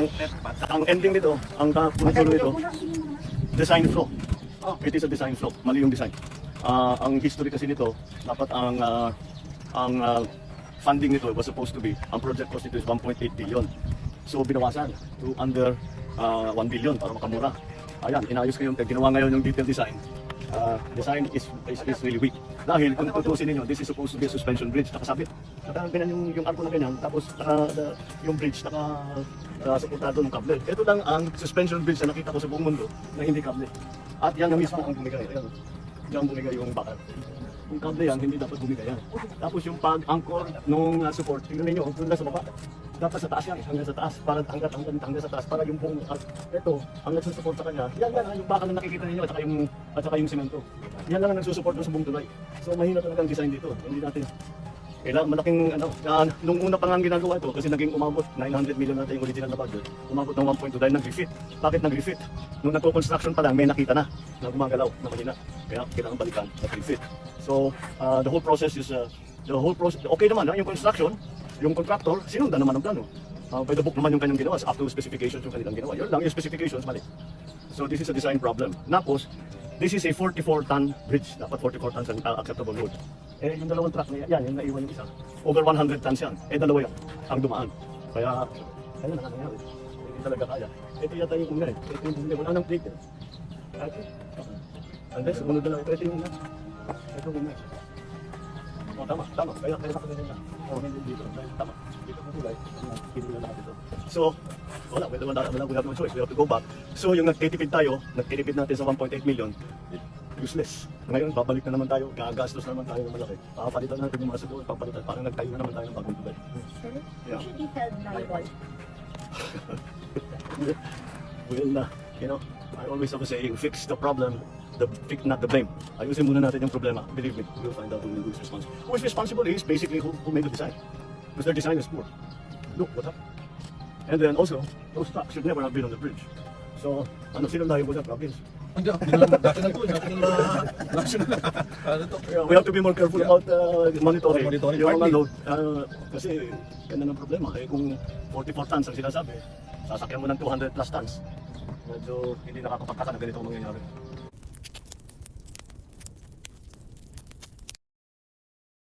ang, ang ending nito, ang kapunutulo nito, design flaw. It is a design flaw. Mali yung design. Ah, ang history kasi nito, dapat ang ah, ang ah, funding nito was supposed to be, ang project cost nito is 1.8 billion. So binawasan to under ah, 1 billion para makamura. Ayan, inayos ko yung ginawa ngayon yung detail design. Ah, design is, is, is really weak. Dahil kung tutusin ninyo, this is supposed to be a suspension bridge, nakasabit. Naka ganyan yung, yung arko na ganyan, tapos naka, the- yung bridge naka uh, suportado ng kable. Ito lang ang suspension bridge na nakita ko sa buong mundo na hindi kable. At yan na mismo ang bumigay. Ayan, oh. Yan bumigay yung bakal. Yung kable yan, hindi dapat bumigay yan. Tapos yung pag-anchor nung uh, support, tingnan ninyo, doon lang sa baba. Dapat sa taas yan, hanggang sa taas, para hanggang, hanggang, hanggang sa taas, para yung buong, uh, ito, ang nagsusupport sa kanya, yan ah, yung bakal na nakikita ninyo, at saka yung, at saka yung semento. Yan lang ang nagsusupport sa buong tulay. So mahina talaga ang design dito. Hindi natin, kailangan malaking ano, uh, nung una pa nga ginagawa ito kasi naging umabot 900 million natin yung original na budget. Umabot ng 1.2 dahil nag-refit. Bakit nag-refit? Nung nagko-construction pa lang may nakita na na gumagalaw na mahina. Kaya kailangan balikan nag-refit. So uh, the whole process is uh, the whole process okay naman ha? yung construction, yung contractor sinundan naman ang plano. Uh, by the book naman yung kanyang ginawa, up to specifications yung kanilang ginawa. Yun lang, yung specifications mali. So this is a design problem. Tapos, this is a 44 ton bridge. Dapat 44 tons ang acceptable load. Eh, yung dalawang truck na yan, yan, yung naiwan yung isa. Over 100 tons yan. Eh, dalawa yan ang dumaan. Kaya, ayun na nangyari. Hindi talaga kaya. Ito yata yung una eh. Ito yung una. Wala nang plate eh. Okay. And then, sumunod na lang ito. Yung una. Ito yung una. Oh, tama, tama. Kaya, kaya sa kanila. Oh, hindi dito. Tama. Dito ang kulay. Hindi na lahat ito. So, wala. Wala, wala, wala. We have no choice. We have to go back. So, yung nagtitipid tayo, nagtitipid natin sa 1.8 million, useless. Ngayon, babalik na naman tayo, gagastos na naman tayo ng malaki. Papalitan natin yung mga sugot, papalitan, parang nagtayo na naman tayo ng bagong tulay. Sir, Yeah. should you tell Nalbol? well, na, you know, I always have a saying, fix the problem, the fix not the blame. Ayusin muna natin yung problema. Believe me, we'll find out who is responsible. Who is responsible is basically who, who made the design. Because their design is poor. Look what happened. And then also, those trucks should never have been on the bridge. So, ano sino liable sa province? Hindi, national to, national, national, ano to? We have to be more careful about uh, monitoring. Monitoring yung mga load. Uh, kasi, yan ang problema. Eh, kung 44 tons ang sinasabi, sasakyan mo ng 200 plus tons. Medyo hindi nakakapagtaka na ganito ang mangyayari.